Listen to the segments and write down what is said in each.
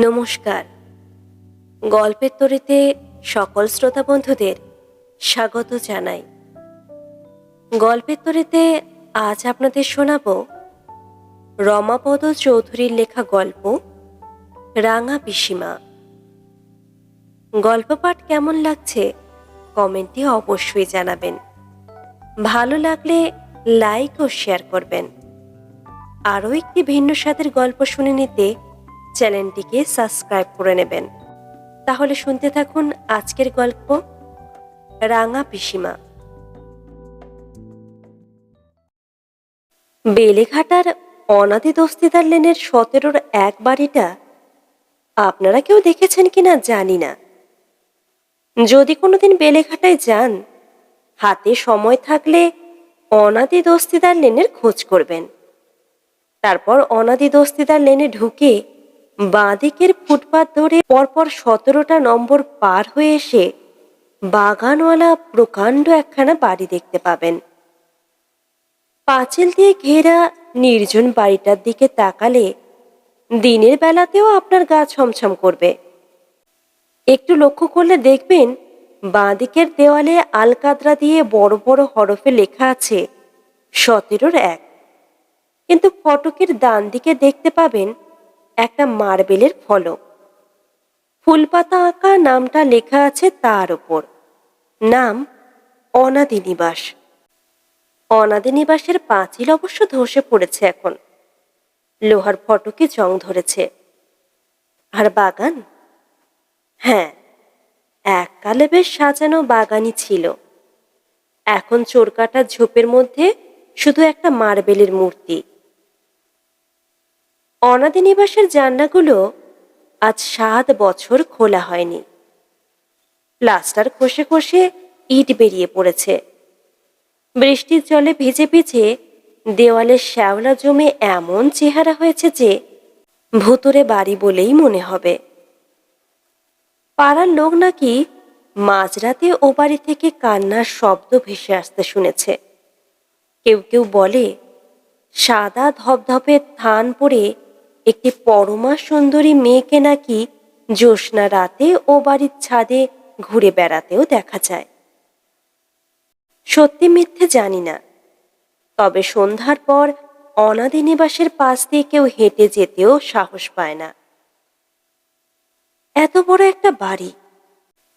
নমস্কার। গল্পের তরিতে সকল শ্রোতা বন্ধুদের স্বাগত জানাই। গল্পের তরিতে আজ আপনাদের শোনাব রমাপদ চৌধুরীর লেখা গল্প, রাঙা পিসিমা। গল্প পাঠ কেমন লাগছে কমেন্টে অবশ্যই জানাবেন। ভালো লাগলে লাইক ও শেয়ার করবেন। আরও একটি ভিন্ন স্বাদের গল্প শুনে নিতে চ্যানেলটিকে সাবস্ক্রাইব করে নেবেন। তাহলে শুনতে থাকুন আজকের গল্প, রাঙা পিসিমা। বেলেঘাটার অনাদি দস্তিদার লেনের সতেরোর এক বাড়িটা আপনারা কেউ দেখেছেন কিনা জানি না। যদি কোনোদিন বেলেঘাটায় যান, হাতে সময় থাকলে অনাদি দস্তিদার লেনের খোঁজ করবেন। তারপর অনাদি দস্তিদার লেনে ঢুকে বাঁদিকের ফুটপাত ধরে পরপর সতেরোটা নম্বর পার হয়ে এসে বাগানওয়ালা প্রকাণ্ড একখানা বাড়ি দেখতে পাবেন। পাঁচিল দিয়ে ঘেরা নির্জন বাড়িটার দিকে তাকালে দিনের বেলাতেও আপনার গা ছমছম করবে। একটু লক্ষ্য করলে দেখবেন বাঁদিকের দেওয়ালে আলকাতরা দিয়ে বড় বড় হরফে লেখা আছে সতেরোর এক। কিন্তু ফটকের ডান দিকে দেখতে পাবেন একটা মার্বেলের ফলক। ফুলপাতা আঁকা নামটা লেখা আছে তার ওপর। নাম অনাদি নিবাস। অনাদি নিবাসের পাঁচিল অবশ্য ধসে পড়েছে এখন। লোহার ফটকে জং ধরেছে। আর বাগান? হ্যাঁ এককালে বেশ সাজানো বাগানই ছিল। এখন চোরকাটা ঝোপের মধ্যে শুধু একটা মার্বেলের মূর্তি। অনাদি নিবাসের জানলাগুলো আজ সাত বছর খোলা হয়নি। প্লাস্টার খসে খসে ইট বেরিয়ে পড়েছে। বৃষ্টির জলে ভিজে ভিজে দেওয়ালের শ্যাওলা জমে এমন চেহারা হয়েছে যে ভুতুরে বাড়ি বলেই মনে হবে। পাড়ার লোক নাকি মাঝরাতে ও বাড়ি থেকে কান্নার শব্দ ভেসে আসতে শুনেছে। কেউ কেউ বলে, সাদা ধপধপে থান পরে একটি পরমা সুন্দরী মেয়েকে নাকি জ্যোৎস্না রাতে ও বাড়ির ছাদে ঘুরে বেড়াতেও দেখা যায়। সত্যি মিথ্যে জানি না। তবে সন্ধ্যার পর অনাদি নিবাসের পাশ দিয়ে কেউ হেঁটে যেতেও সাহস পায় না। এত বড় একটা বাড়ি।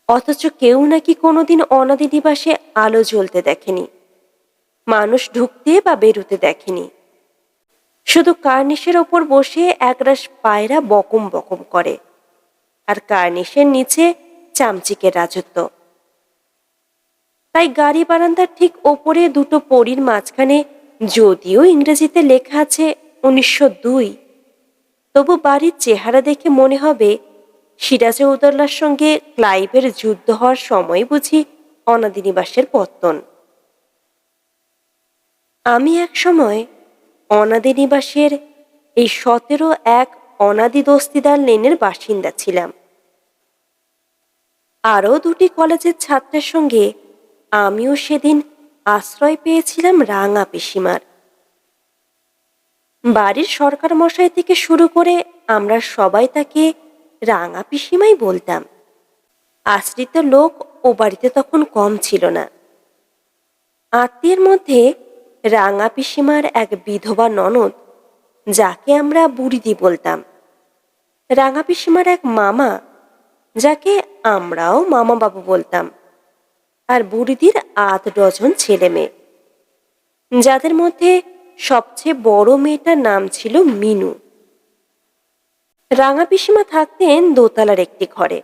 অথচ কেউ নাকি কোনোদিন অনাদি নিবাসে আলো জ্বলতে দেখেনি। মানুষ ঢুকতে বা বেরুতে দেখেনি। শুধু কার্নিশের ওপর বসে একরাশ পায়রা বকম বকম করে, আর কার্নিশের নিচে চামচিকের রাজত্ব। তাই গাড়ি বারান্দার ঠিক ওপরে দুটো পরীর মাঝখানে যদিও ইংরেজিতে লেখা আছে উনিশশো দুই, তবু বাড়ির চেহারা দেখে মনে হবে সিরাজে উদল্লার সঙ্গে ক্লাইভের যুদ্ধ হওয়ার সময় বুঝি অনাদিনিবাসের পত্তন। আমি এক সময় অনাদি নিবাসের এই সতেরো এক অনাদি দস্তিদার লেনের বাসিন্দা ছিলাম। আরও দুটি কলেজের ছাত্রের সঙ্গে আমিও সেদিন আশ্রয় পেয়েছিলাম রাঙা পিসিমার। বাড়ির সরকার মশাই থেকে শুরু করে আমরা সবাই তাকে রাঙা পিসিমাই বলতাম। আশ্রিত লোক ও বাড়িতে তখন কম ছিল না। আত্মীয়ের মধ্যে রাঙা পিসিমার এক বিধবা ননদ, যাকে আমরা বুড়িদি বলতাম। রাঙা পিসিমার এক মামা, যাকে আমরাও মামা বাবু বলতাম। আর বুড়িদির আধ ডজন ছেলে মেয়ে। যাদের মধ্যে সবচেয়ে বড় মেয়েটার নাম ছিল মিনু। রাঙা পিসিমা থাকতেন দোতলার একটি ঘরে।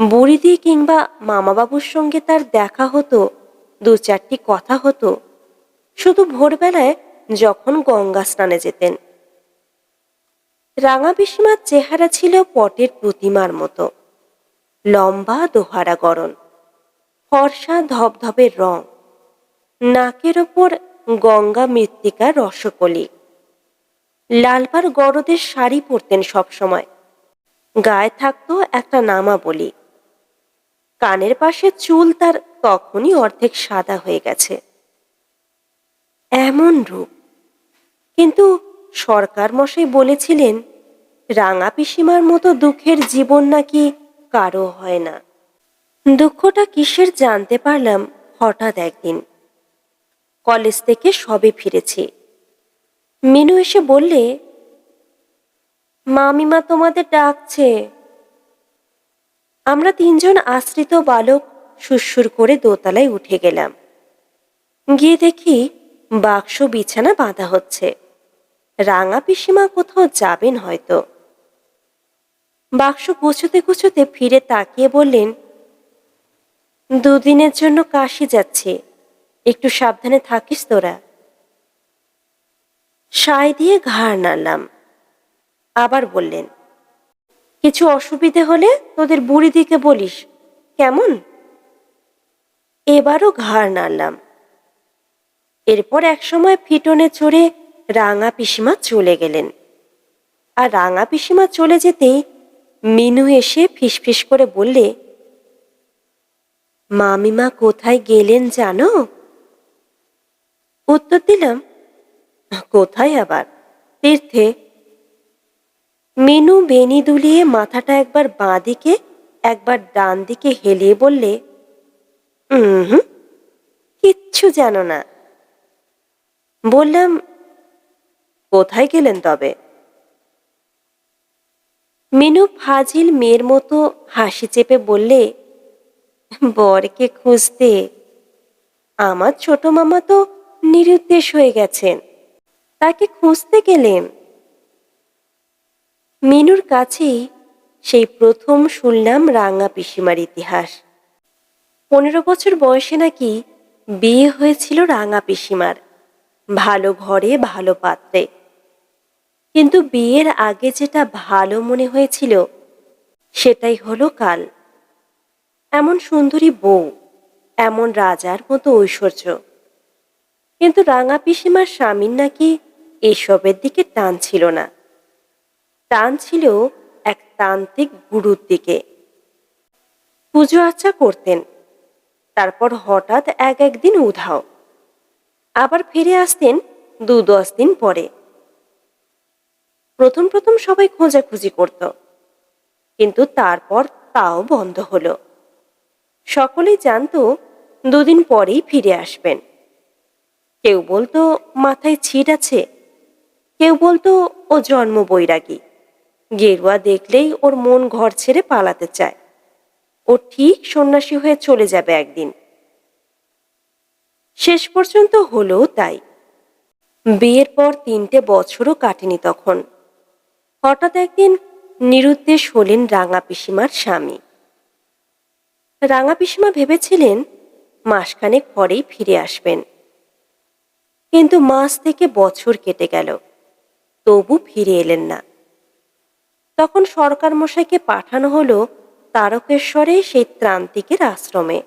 বুড়িদি কিংবা মামাবাবুর সঙ্গে তার দেখা হতো দু চারটি কথা হতো। শুধু ভোরবেলায় যখন গঙ্গা স্নানে যেতেন। রাঙা পিসিমার চেহারা ছিল পটের প্রতিমার মতো। লম্বা দোহারা গরণ, ফর্সা ধবধবের রং, নাকের ওপর গঙ্গা মৃত্তিকার রসকলি। লালপার গরদের শাড়ি পরতেন সবসময়। গায়ে থাকতো একটা নামা বলি কানের পাশে চুল তার তখনই অর্ধেক সাদা হয়ে গেছে। এমন রূপ। কিন্তু সরকার মশাই বলেছিলেন, রাঙা পিসিমার মতো দুঃখের জীবন নাকি কারও হয় না। দুঃখটা কিসের জানতে পারলাম হঠাৎ একদিন। কলেজ থেকে সবে ফিরেছি। মিনু এসে বললে, মামিমা তোমাদের ডাকছে। আমরা তিনজন আশ্রিত বালক সুরসুর করে দোতলায় উঠে গেলাম। গিয়ে দেখি বাক্স বিছানা বাঁধা হচ্ছে। রাঙা পিসিমা কোথাও যাবেন হয়তো। বাক্স গুছোতে গুছোতে ফিরে তাকিয়ে বললেন, দুদিনের জন্য কাশি যাচ্ছে। একটু সাবধানে থাকিস তোরা। সাই দিয়ে ঘাড় নাড়লাম। আবার বললেন, কিছু অসুবিধে হলে তোদের বুড়ি দিকে বলিস, কেমন? এবারও ঘাড় নাড়লাম। এরপর একসময় ফিটনে চড়ে রাঙা পিসিমা চলে গেলেন। আর রাঙা পিসিমা চলে যেতেই মিনু এসে ফিসফিস করে বললে, মামিমা কোথায় গেলেন জানো? উত্তর দিলাম, কোথায় আবার? তীর্থে মিনু বেনি দুলিয়ে মাথাটা একবার বাঁ দিকে, একবার ডান দিকে হেলিয়ে বললে হুম, কিচ্ছু জানো না। বললাম, কোথায় গেলেন তবে? মিনু ফাজিল মেয়ের মতো হাসি চেপে বললে, বরকে খুঁজতে আমার ছোট মামা তো নিরুদ্দেশ হয়ে গেছেন। তাকে খুঁজতে গেলেন? মিনুর কাছেই সেই প্রথম শুনলাম রাঙা পিসিমার ইতিহাস। পনেরো বছর বয়সে নাকি বিয়ে হয়েছিল রাঙা পিসিমার। ভালো ঘরে, ভালো পাত্রে। কিন্তু বিয়ের আগে যেটা ভালো মনে হয়েছিল, সেটাই হলো কাল। এমন সুন্দরী বউ, এমন রাজার মতো ঐশ্বর্য। কিন্তু রাঙা পিসিমার স্বামীর নাকি এসবের দিকে টান ছিল না। টান ছিল এক তান্ত্রিক গুরুর দিকে। পুজো আচ্ছা করতেন, তারপর হঠাৎ এক একদিন উধাও। আবার ফিরে আসতেন দু দশ দিন পরে। প্রথম প্রথম সবাই খোঁজাখুঁজি করত। কিন্তু তারপর তাও বন্ধ হলো। সকলেই জানতো দুদিন পরেই ফিরে আসবেন। কেউ বলতো, মাথায় ছিট আছে। কেউ বলতো, ও জন্ম বৈরাগী। গেরুয়া দেখলেই ওর মন ঘর ছেড়ে পালাতে চায়। ও ঠিক সন্ন্যাসী হয়ে চলে যাবে একদিন। শেষ পর্যন্ত হলো তাই। বিয়ের পর তিনটে বছরও কাটেনি তখন। হঠাৎ একদিন নিরুদ্দেশ হলেন রাঙা পিসিমার স্বামী। রাঙা পিসিমা ভেবেছিলেন মাসখানেক পরেই ফিরে আসবেন। কিন্তু মাস থেকে বছর কেটে গেল। তবু ফিরে এলেন না। তখন সরকার মশাইকে পাঠানো হলো তারকেশ্বরে সেই ত্রান্তিকের আশ্রমে।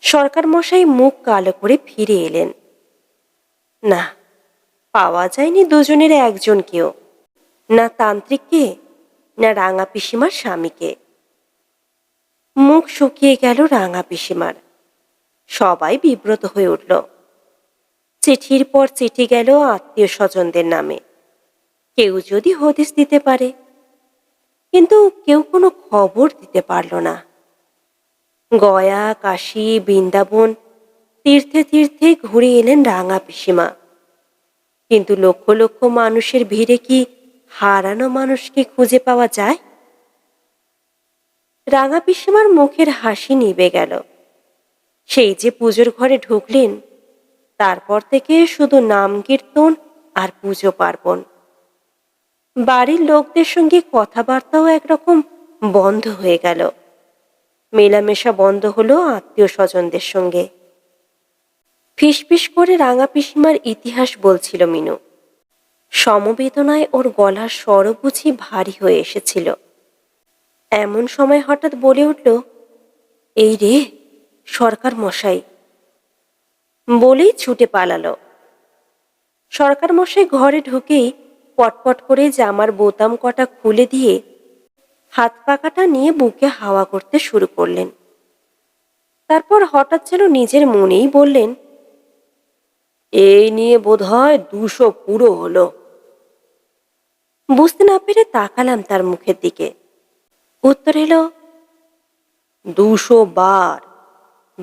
সরকার মশাই মুখ কালো করে ফিরে এলেন। না, পাওয়া যায়নি দুজনের একজনকেও না তান্ত্রিককে, না রাঙা পিসিমার স্বামীকে। মুখ শুকিয়ে গেল রাঙা পিসিমার। সবাই বিব্রত হয়ে উঠল। চিঠির পর চিঠি গেল আত্মীয় স্বজনদের নামে। কেউ যদি হদিস দিতে পারে। কিন্তু কেউ কোনো খবর দিতে পারল না। গয়া, কাশী, বৃন্দাবন, তীর্থে তীর্থে ঘুরে এলেন রাঙা পিসিমা। কিন্তু লক্ষ লক্ষ মানুষের ভিড়ে কি হারানো মানুষকে খুঁজে পাওয়া যায়? রাঙা পিসিমার মুখের হাসি নিবে গেল। সেই যে পুজোর ঘরে ঢুকলেন, তারপর থেকে শুধু নাম কীর্তন আর পুজো পার্বণ। বাড়ির লোকদের সঙ্গে কথাবার্তাও একরকম বন্ধ হয়ে গেল। মেলামেশা বন্ধ হলো আত্মীয় স্বজনদের সঙ্গে। ফিসফিস করে রাঙা পিসিমার ইতিহাস বলছিল মিনু। সমবেদনায় ওর গলার স্বর বুঝি ভারী হয়ে এসেছিল। এমন সময় হঠাৎ বলে উঠল, এই রে, সরকার মশাই। বলেই ছুটে পালালো। সরকার মশাই ঘরে ঢুকেই পটপট করে জামার বোতাম কটা খুলে দিয়ে হাত পাকাটা নিয়ে বুকে হাওয়া করতে শুরু করলেন। তারপর হঠাৎ যেন নিজের মনেই বললেন, এই নিয়ে বোধ হয় দুশো পুরো হলো। বুঝতে না পেরে তাকালাম তার মুখের দিকে। উত্তর এলো, দুশো বার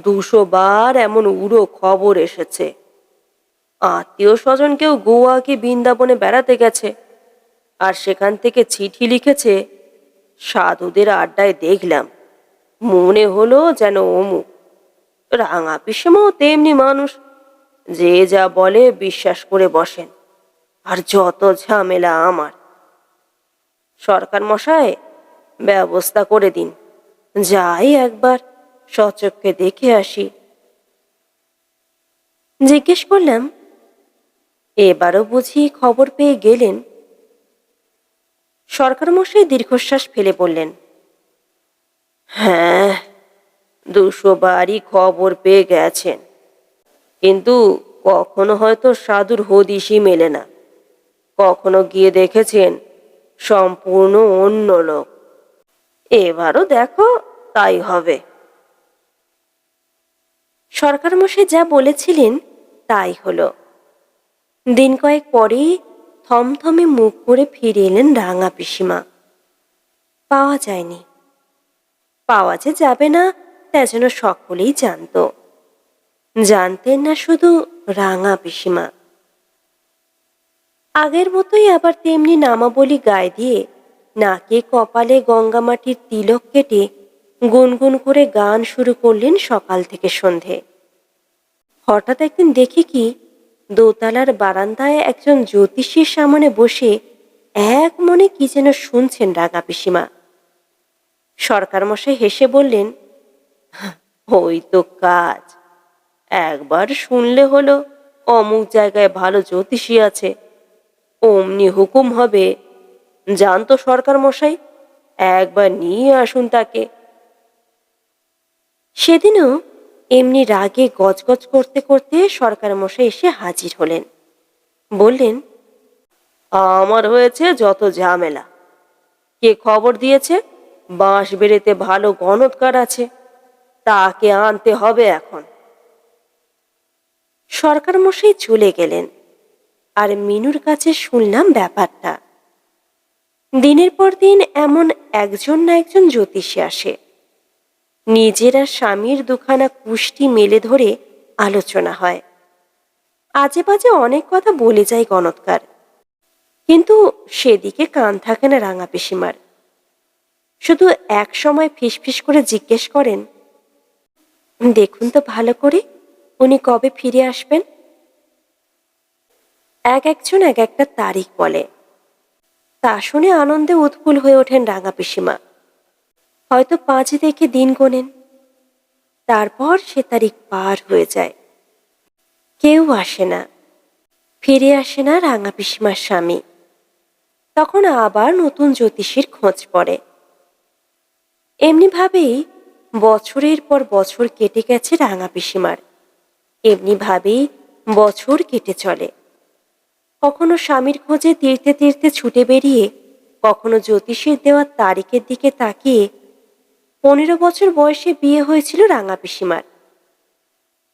দুশো বার এমন উড়ো খবর এসেছে। আত্মীয় স্বজন কেউ গোয়া কি বৃন্দাবনে বেড়াতে গেছে, আর সেখান থেকে চিঠি লিখেছে সাধুদের আড্ডায় দেখলাম। মনে হলো যেন অমুক রাঙা পিসেমাও তেমনি মানুষ। যে যা বলে বিশ্বাস করে বসেন, আর যত ঝামেলা আমার। সরকার মশাই, ব্যবস্থা করে দিন। যাই একবার সচক্ষে দেখে আসি। জিজ্ঞেস করলাম, এবারও বুঝি খবর পেয়ে গেলেন? সরকার মশাই দীর্ঘশ্বাস ফেলে বললেন হ্যাঁ দুশো বারই খবর পেয়ে গেছেন, কিন্তু কখনো হয়তো সাধুর হদিশই মেলে না। কখনো গিয়ে দেখেছেন সম্পূর্ণ অন্য লোক। এবারও দেখো, তাই হবে। সরকার মশাই যা বলেছিলেন তাই হলো। দিন কয়েক পরেই থমথমে মুখ করে ফিরে এলেন রাঙা পিসিমা। পাওয়া যায়নি। পাওয়া যে যাবে না, তা যেন সকলেই জানত। জানতেন না শুধু রাঙা পিসিমা। আগের মতোই আবার তেমনি নামাবলি গায়ে দিয়ে নাকে কপালে গঙ্গামাটির তিলক কেটে গুনগুন করে গান শুরু করলেন সকাল থেকে সন্ধে। হঠাৎ একদিন দেখি কি দোতলার বারান্দায় একজন জ্যোতিষীর সামনে বসে এক মনে কি যেন শুনছেন রাগা পিসিমা। সরকার মশাই হেসে বললেন, ওই তো কাজ। একবার শুনলে হলো অমুক জায়গায় ভালো জ্যোতিষী আছে। অমনি হুকুম হবে। জানতো সরকার মশাই একবার নিয়ে আসুন তাকে। সেদিনও এমনি রাগে গজগজ করতে করতে সরকার মশাই এসে হাজির হলেন। বললেন, আমার হয়েছে যত ঝামেলা। কে খবর দিয়েছে? বাঁশ বেড়েতে ভালো গণৎকার আছে। তাকে আনতে হবে এখন। সরকার মশাই চলে গেলেন। আর মিনুর কাছে শুনলাম ব্যাপারটা। দিনের পর দিন এমন একজন না একজন জ্যোতিষী আসে। নিজেরা স্বামীর দুখানা কুষ্টি মেলে ধরে আলোচনা হয়। আজে বাজে অনেক কথা বলে যায় গণৎকার। কিন্তু সেদিকে কান থাকে না রাঙা পিসিমার। শুধু এক সময় ফিসফিস করে জিজ্ঞেস করেন, দেখুন তো ভালো করে, উনি কবে ফিরে আসবেন? এক একজন এক একটা তারিখ বলে। তা শুনে আনন্দে উৎফুল হয়ে ওঠেন রাঙা পিসিমা। হয়তো পাঁচ দেখে দিন গোনেন। তারপর সে তারিখ পার হয়ে যায়। কেউ আসে না। ফিরে আসে না রাঙা পিসিমার স্বামী। তখন আবার নতুন জ্যোতিষীর খোঁজ পড়ে। এমনিভাবেই বছরের পর বছর কেটে গেছে রাঙা পিসিমার। এমনিভাবেই বছর কেটে চলে। কখনো স্বামীর খোঁজে তীর্থে তীর্থে ছুটে বেরিয়ে, কখনো জ্যোতিষের দেওয়া তারিখের দিকে তাকিয়ে পনেরো বছর বয়সে বিয়ে হয়েছিল রাঙা পিসিমার।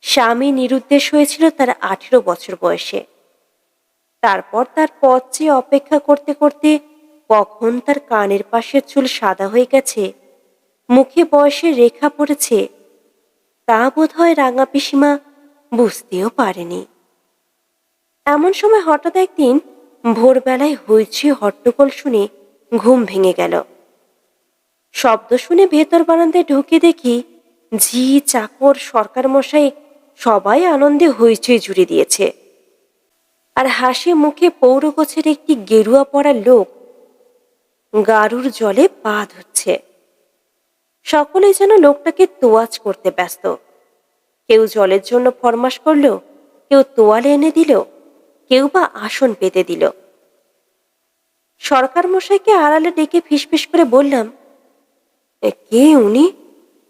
স্বামী নিরুদ্দেশ হয়েছিল তার আঠেরো বছর বয়সে। তারপর তার পথ চেয়ে অপেক্ষা করতে করতে কখন তার কানের পাশের চুল সাদা হয়ে গেছে, মুখে বয়সের রেখা পড়েছে, তা বোধ হয় রাঙা পিসিমা বুঝতেও পারেনি। এমন সময় হঠাৎ একদিন ভোরবেলায় হইচি হট্টগোল শুনে ঘুম ভেঙে গেল। শব্দ শুনে ভেতর বারান্দায় ঢুকে দেখি ঝি চাকর সরকার মশাই সবাই আনন্দে হইচই জুড়ে দিয়েছে। আর হাসি মুখে পৌর গোছের একটি গেরুয়া পড়া লোক গারুর জলে পা ধুচ্ছে। সকলেই যেন লোকটাকে তোয়াজ করতে ব্যস্ত। কেউ জলের জন্য ফরমাস করল কেউ তোয়ালে এনে দিল কেউ বা আসন পেতে দিল। সরকার মশাইকে আড়ালে ডেকে ফিসফিস করে বললাম "এ, কে উনি?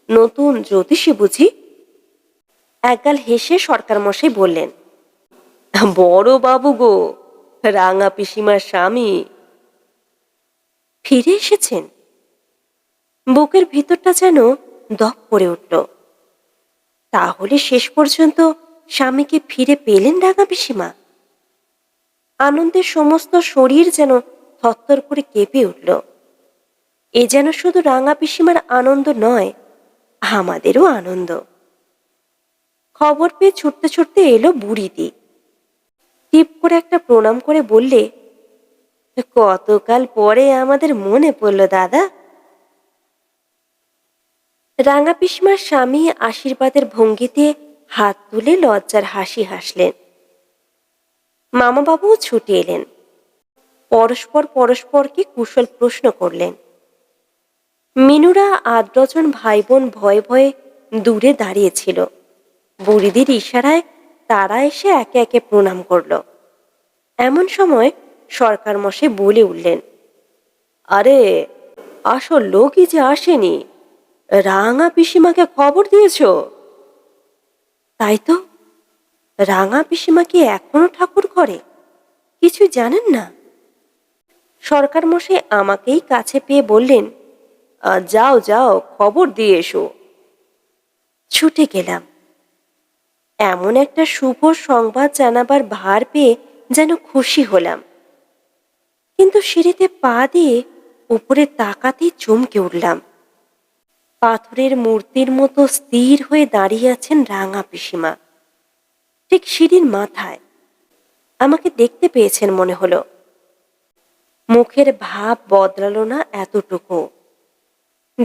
নতুন জ্যোতিষী বুঝি? একগাল হেসে সরকার মশাই বললেন, বড় বাবু গো, রাঙা পিসিমার স্বামী। ফিরে এসেছেন। বুকের ভিতরটা যেন দপ করে উঠল। তাহলে শেষ পর্যন্ত স্বামীকে ফিরে পেলেন রাঙা পিসিমা? আনন্দের সমস্ত শরীর যেন থরথর করে কেঁপে উঠল। এ যেন শুধু রাঙা পিসিমার আনন্দ নয়, আমাদেরও আনন্দ। খবর পেয়ে ছুটতে ছুটতে এলো বুড়িদি টিপ করে একটা প্রণাম করে বললে, কতকাল পরে আমাদের মনে পড়ল দাদা। রাঙা পিসমার স্বামী আশীর্বাদের ভঙ্গিতে হাত তুলে লজ্জার হাসি হাসলেন। মামাবাবুও ছুটে এলেন। পরস্পর পরস্পরকে কুশল প্রশ্ন করলেন মিনুরা আট ডজন ভাই বোন ভয়ে ভয়ে দূরে দাঁড়িয়েছিল। বুড়িদির ইশারায় তারা এসে একে একে প্রণাম করল। এমন সময় সরকার মশে বলে উঠলেন আরে আসল লোকই যে আসেনি। রাঙা পিসিমাকে খবর দিয়েছ? তাই তো রাঙা পিসিমা কি এখনও ঠাকুর করে কিছু জানেন না? সরকার মশাই আমাকেই কাছে পেয়ে বললেন "আহ, যাও যাও, খবর দিয়ে এসো। ছুটে গেলাম। এমন একটা শুভ সংবাদ জানাবার ভার পেয়ে যেন খুশি হলাম। কিন্তু সিঁড়িতে পা দিয়ে উপরে তাকাতেই চমকে উঠলাম। পাথরের মূর্তির মতো স্থির হয়ে দাঁড়িয়ে আছেন রাঙা পিসিমা। ঠিক সিঁড়ির মাথায়। আমাকে দেখতে পেয়েছেন মনে হলো। মুখের ভাব বদলালো না এতটুকু।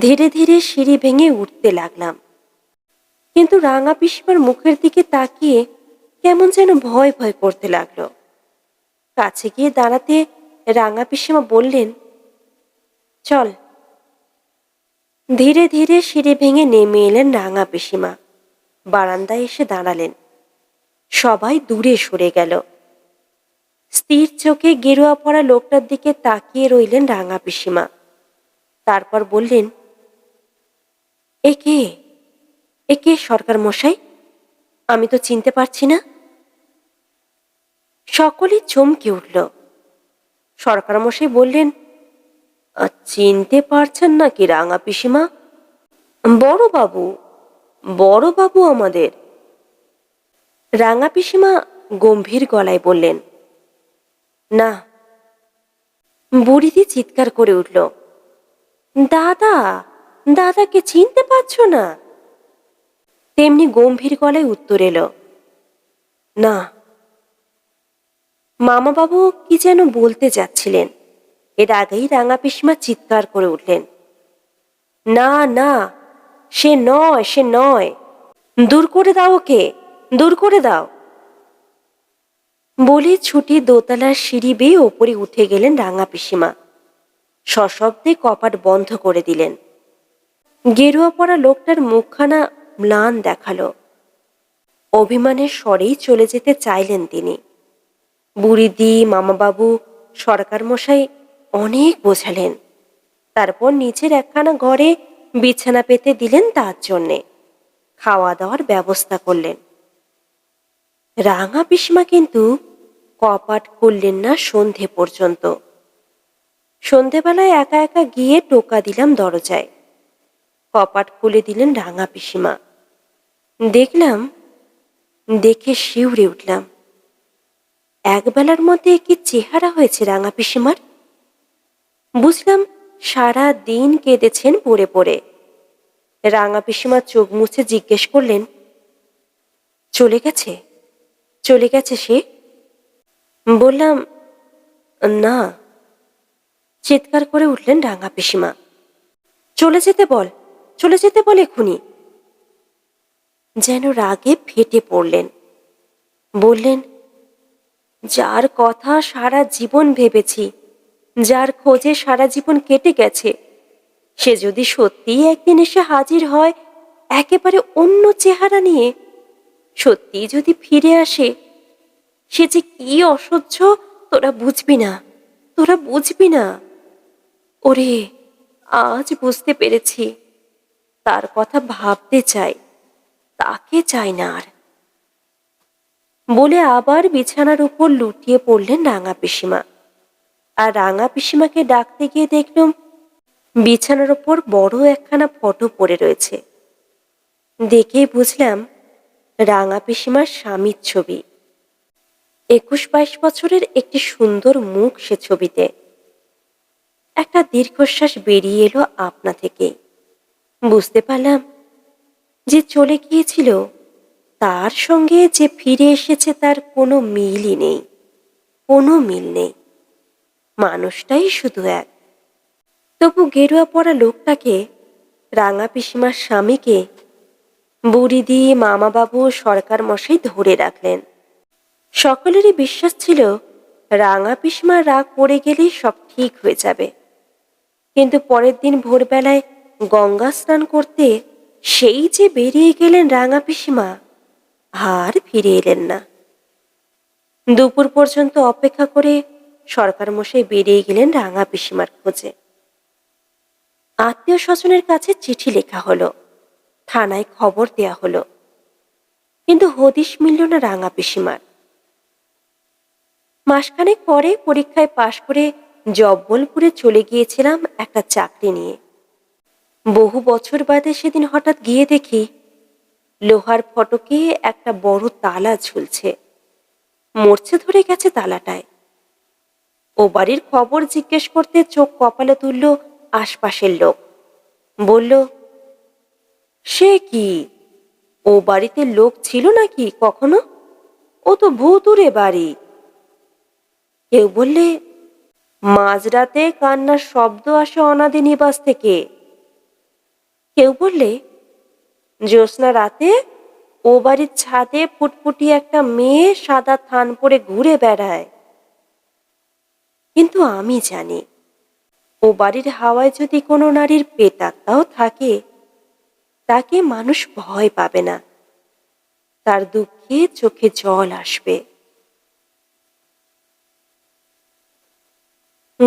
ধীরে ধীরে সিঁড়ি ভেঙে উঠতে লাগলাম। কিন্তু রাঙা পিসিমার মুখের দিকে তাকিয়ে কেমন যেন ভয় ভয় করতে লাগল। কাছে গিয়ে দাঁড়াতে রাঙা পিসিমা বললেন, চল। ধীরে ধীরে সিঁড়ি ভেঙে নেমে এলেন রাঙা পিসিমা। বারান্দায় এসে দাঁড়ালেন। সবাই দূরে সরে গেল। স্থির চোখে গেরুয়া পড়া লোকটার দিকে তাকিয়ে রইলেন রাঙা পিসিমা। তারপর বললেন এ কে? এ কে সরকার মশাই? আমি তো চিনতে পারছি না। সকলেই চমকে উঠল। সরকার মশাই বললেন "আহ, চিনতে পারছেন না কি রাঙা পিসিমা? বড় বাবু বড় বাবু আমাদের। রাঙা পিসিমা গম্ভীর গলায় বললেন না। বুড়িদি চিৎকার করে উঠল দাদা দাদাকে চিনতে পারছ না? তেমনি গম্ভীর গলায় উত্তর এলো, না। মামাবাবু কি যেন বলতে যাচ্ছিলেন। এর আগেই রাঙা পিসিমা চিৎকার করে উঠলেন, না না, সে নয় সে নয়। দূর করে দাও ওকে, দূর করে দাও। বলে ছুটি দোতলার সিঁড়ি বেয়ে ওপরে উঠে গেলেন রাঙা পিসিমা। সশব্দে কপাট বন্ধ করে দিলেন। গেরুয়া পড়া লোকটার মুখখানা ম্লান দেখাল। অভিমানের স্বরেই চলে যেতে চাইলেন তিনি। বুড়িদি, মামাবাবু সরকার মশাই অনেক বোঝালেন। তারপর নিচের একখানা ঘরে বিছানা পেতে দিলেন তার জন্যে। খাওয়া দাওয়ার ব্যবস্থা করলেন। রাঙা পিসমা কিন্তু কপাট করলেন না সন্ধে পর্যন্ত। সন্ধেবেলায় একা একা গিয়ে টোকা দিলাম দরজায়। কপাট খুলে দিলেন রাঙা পিসিমা। দেখলাম, দেখে শিউরে উঠলাম। একবেলার মধ্যে কি চেহারা হয়েছে রাঙা পিসিমার? বুঝলাম, সারা দিন কেঁদেছেন পড়ে পড়ে। রাঙা পিসিমা চোখ মুছে জিজ্ঞেস করলেন, চলে গেছে? চলে গেছে সে? বললাম, না। চিৎকার করে উঠলেন রাঙা পিসিমা। চলে যেতে বল। চলে যেতে বলে এখুনি যেন রাগে ফেটে পড়লেন। বললেন, যার কথা সারা জীবন ভেবেছি, যার খোঁজে সারা জীবন কেটে গেছে, সে যদি সত্যিই একদিন এসে হাজির হয় একেবারে অন্য চেহারা নিয়ে সত্যি যদি ফিরে আসে, সে যে কি অসহ্য, তোরা বুঝবি না, তোরা বুঝবি না। ওরে, আজ বুঝতে পেরেছি। তার কথা ভাবতে চাই। তাকে চাই না আর। বলে আবার বিছানার উপর লুটিয়ে পড়লেন রাঙা পিসিমা। আর রাঙা পিসিমাকে ডাকতে গিয়ে দেখলাম বিছানার উপর বড় একখানা ফটো পড়ে রয়েছে। দেখেই বুঝলাম রাঙা পিসিমার স্বামীর ছবি। একুশ বাইশ বছরের একটি সুন্দর মুখ সে ছবিতে। একটা দীর্ঘশ্বাস বেরিয়ে এলো আপনা থেকে বুঝতে পারলাম। যে চলে গিয়েছিল, তার সঙ্গে যে ফিরে এসেছে তার কোনো মিলই নেই, কোনো মিল নেই। মানুষটাই শুধু এক। তবু গেরুয়া পড়া লোকটাকে, রাঙা পিসিমার স্বামীকে বুড়ি দিয়ে মামাবাবু সরকার মশাই ধরে রাখলেন। সকলেরই বিশ্বাস ছিল, রাঙা পিসিমার রাগ পড়ে গেলেই সব ঠিক হয়ে যাবে। কিন্তু পরের দিন ভোরবেলায় গঙ্গা স্নান করতে সেই যে বেরিয়ে গেলেন রাঙা পিসিমা, আর ফিরে এলেন না। দুপুর পর্যন্ত অপেক্ষা করে সরকার মশাই বেরিয়ে গেলেন রাঙা পিসিমার খোঁজে। আত্মীয় স্বজনের কাছে চিঠি লেখা হলো, থানায় খবর দেয়া হলো, কিন্তু হদিশ মিলল না রাঙা পিসিমার। মাসখানেক পরে পরীক্ষায় পাশ করে জব্বলপুরে চলে গিয়েছিলাম একটা চাকরি নিয়ে। বহু বছর বাদে সেদিন হঠাৎ গিয়ে দেখি লোহার ফটকে একটা বড় তালা ঝুলছে। মরছে ধরে গেছে তালাটায়। ও বাড়ির খবর জিজ্ঞেস করতে চোখ কপালে তুলল আশপাশের লোক। বলল, সে কি? ও বাড়িতে লোক ছিল নাকি কখনো? ও তো ভূতুরে বাড়ি। কেউ বললে, মাঝরাতে কান্নার শব্দ আসে অনাদি নিবাস থেকে। কেউ বললে, জ্যোৎস্না রাতে ও বাড়ির ছাদে ফুটফুটি একটা মেয়ে সাদা থান পরে ঘুরে বেড়ায়। কিন্তু আমি জানি, ও বাড়ির হাওয়ায় যদি কোনো নারীর পেতাত্মাও থাকে, তাকে মানুষ ভয় পাবে না। তার দুঃখে চোখে জল আসবে।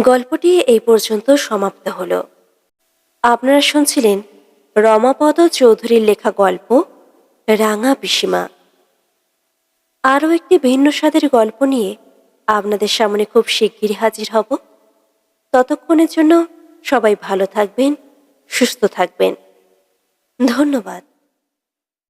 গল্পটি এই পর্যন্ত সমাপ্ত হলো। আপনারা শুনছিলেন রমাপদ চৌধুরীর লেখা গল্প, রাঙা পিসিমা। আরও একটি ভিন্ন স্বাদের গল্প নিয়ে আপনাদের সামনে খুব শিগগিরই হাজির হব। ততক্ষণের জন্য সবাই ভালো থাকবেন, সুস্থ থাকবেন। ধন্যবাদ।